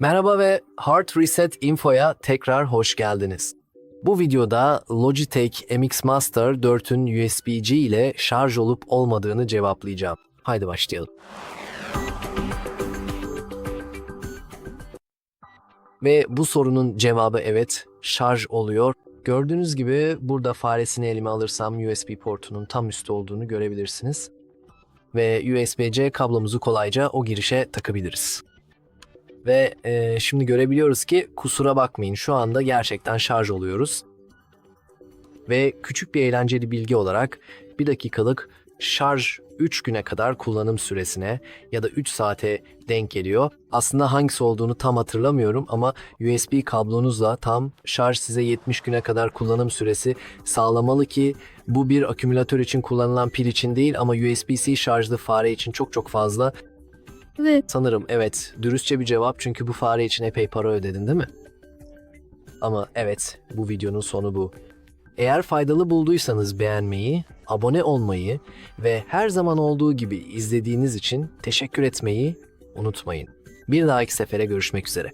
Merhaba ve Heart Reset Info'ya tekrar hoş geldiniz. Bu videoda Logitech MX Master 4'ün USB-C ile şarj olup olmadığını cevaplayacağım. Haydi başlayalım. Ve bu sorunun cevabı evet, şarj oluyor. Gördüğünüz gibi burada faresini elime alırsam USB portunun tam üstü olduğunu görebilirsiniz. Ve USB-C kablomuzu kolayca o girişe takabiliriz. Ve e, şimdi görebiliyoruz ki kusura bakmayın şu anda gerçekten şarj oluyoruz. Ve küçük bir eğlenceli bilgi olarak bir dakikalık şarj 3 güne kadar kullanım süresine ya da 3 saate denk geliyor. Aslında hangisi olduğunu tam hatırlamıyorum ama USB kablonuzla tam şarj size 70 güne kadar kullanım süresi sağlamalı ki bu bir akümülatör için kullanılan pil için değil ama USB-C şarjlı fare için çok çok fazla Evet. Sanırım evet. Dürüstçe bir cevap çünkü bu fare için epey para ödedin değil mi? Ama evet, bu videonun sonu bu. Eğer faydalı bulduysanız beğenmeyi, abone olmayı ve her zaman olduğu gibi izlediğiniz için teşekkür etmeyi unutmayın. Bir dahaki sefere görüşmek üzere.